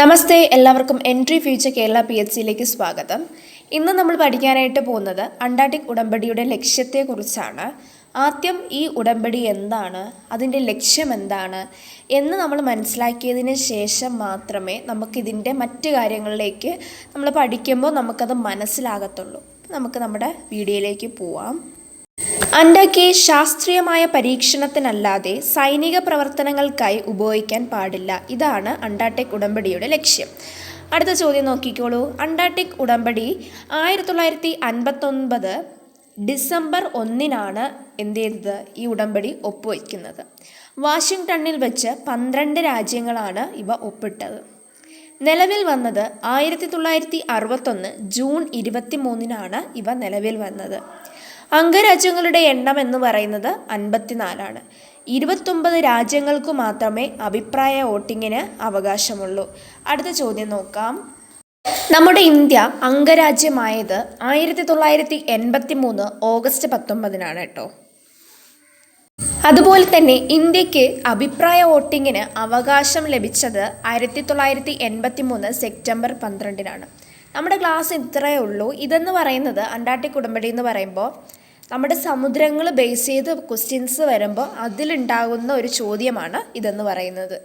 നമസ്തേ എല്ലാവർക്കും Entri future Kerala P H സിയിലേക്ക് സ്വാഗതം. ഇന്ന് നമ്മൾ പഠിക്കാനായിട്ട് പോകുന്നത് അണ്ടാർട്ടിക് ഉടമ്പടിയുടെ ലക്ഷ്യത്തെക്കുറിച്ചാണ്. ആദ്യം ഈ ഉടമ്പടി എന്താണ് അതിന്റെ ലക്ഷ്യം എന്താണ് എന്ന് നമ്മൾ മനസ്സിലാക്കിയതിന് ശേഷം മാത്രമേ നമുക്കിതിന്റെ മറ്റ് കാര്യങ്ങളിലേക്ക് നമ്മൾ പഠിക്കുമ്പോൾ നമുക്കത് മനസ്സിലാകത്തുള്ളൂ. നമുക്ക് നമ്മുടെ വീഡിയോയിലേക്ക് പോവാം. അണ്ടയ്ക്ക് ശാസ്ത്രീയമായ പരീക്ഷണത്തിനല്ലാതെ സൈനിക പ്രവർത്തനങ്ങൾക്കായി ഉപയോഗിക്കാൻ പാടില്ല. ഇതാണ് അണ്ടാർട്ടിക് ഉടമ്പടിയുടെ ലക്ഷ്യം. അടുത്ത ചോദ്യം നോക്കിക്കോളൂ. അണ്ടാർട്ടിക് ഉടമ്പടി ആയിരത്തി തൊള്ളായിരത്തി അൻപത്തൊൻപത് ഡിസംബർ ഒന്നിനാണ് എന്ത് ചെയ്തത്? ഈ ഉടമ്പടി ഒപ്പുവയ്ക്കുന്നത് വാഷിങ്ടണിൽ വെച്ച് പന്ത്രണ്ട് രാജ്യങ്ങളാണ് ഇവ ഒപ്പിട്ടത്. നിലവിൽ വന്നത് ആയിരത്തി തൊള്ളായിരത്തി അറുപത്തൊന്ന് ജൂൺ ഇരുപത്തി മൂന്നിനാണ് ഇവ നിലവിൽ വന്നത്. അംഗരാജ്യങ്ങളുടെ എണ്ണം എന്ന് പറയുന്നത് അൻപത്തിനാലാണ്. ഇരുപത്തൊമ്പത് രാജ്യങ്ങൾക്ക് മാത്രമേ അഭിപ്രായ വോട്ടിങ്ങിന് അവകാശമുള്ളൂ. അടുത്ത ചോദ്യം നോക്കാം. നമ്മുടെ ഇന്ത്യ അംഗരാജ്യമായത് ആയിരത്തി തൊള്ളായിരത്തി എൺപത്തി മൂന്ന് ഓഗസ്റ്റ് പത്തൊമ്പതിനാണ് കേട്ടോ. അതുപോലെ തന്നെ ഇന്ത്യയ്ക്ക് അഭിപ്രായ വോട്ടിങ്ങിന് അവകാശം ലഭിച്ചത് ആയിരത്തി തൊള്ളായിരത്തി എൺപത്തി മൂന്ന് സെപ്റ്റംബർ പന്ത്രണ്ടിനാണ്. നമ്മുടെ ക്ലാസ് ഇത്രയേ ഉള്ളൂ. ഇതെന്ന് പറയുന്നത് അന്റാർട്ടിക് ഉടമ്പടി എന്ന് പറയുമ്പോൾ നമ്മുടെ സമുദ്രങ്ങൾ ബേസ് ചെയ്ത് ക്വസ്റ്റ്യൻസ് വരുമ്പോൾ അതിലുണ്ടാകുന്ന ഒരു ചോദ്യമാണ് ഇതെന്ന് പറയുന്നത്.